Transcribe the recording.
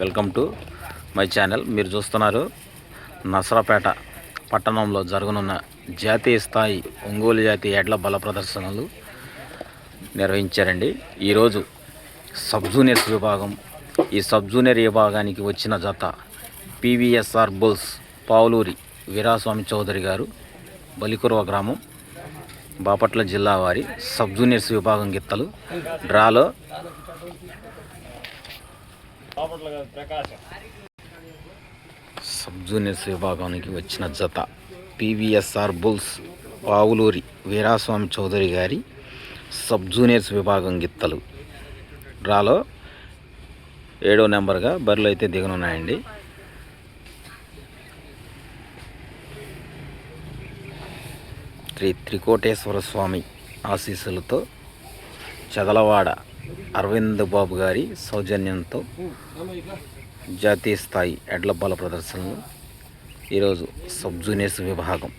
Welcome to my channel. మీరు చూస్తున్నారు నసరాపేట పట్టణంలో జరగనున్న జాతీయ స్థాయి ఒంగోలు జాతి ఎడ్ల బల ప్రదర్శనలు నిర్వహించారండి. ఈరోజు సబ్ జూనియర్స్ విభాగం ఈ సబ్ జూనియర్ విభాగానికి వచ్చిన జత పివిఎస్ఆర్ బుల్స్ పావులూరి వీరాస్వామి చౌదరి గారు బలికురవ గ్రామం బాపట్ల జిల్లా వారి సబ్ జూనియర్స్ విభాగం గిత్తలు. డ్రాలో సబ్ జూనియర్స్ విభాగానికి వచ్చిన జత. పివిఎస్ఆర్ బుల్స్ పావులూరి వీరాస్వామి చౌదరి గారి సబ్ జూనియర్స్ విభాగం గిత్తలు. డ్రాలో ఏడో నెంబర్గా బరిలో అయితే దిగనున్నాయండి. శ్రీ త్రికోటేశ్వర స్వామి ఆశీస్సులతో చదలవాడ అరవింద్ బాబు గారి సౌజన్యంతో జాతీయ స్థాయి ఎడ్ల బల ప్రదర్శనలు. ఈరోజు సబ్ జూనియర్స్ విభాగం.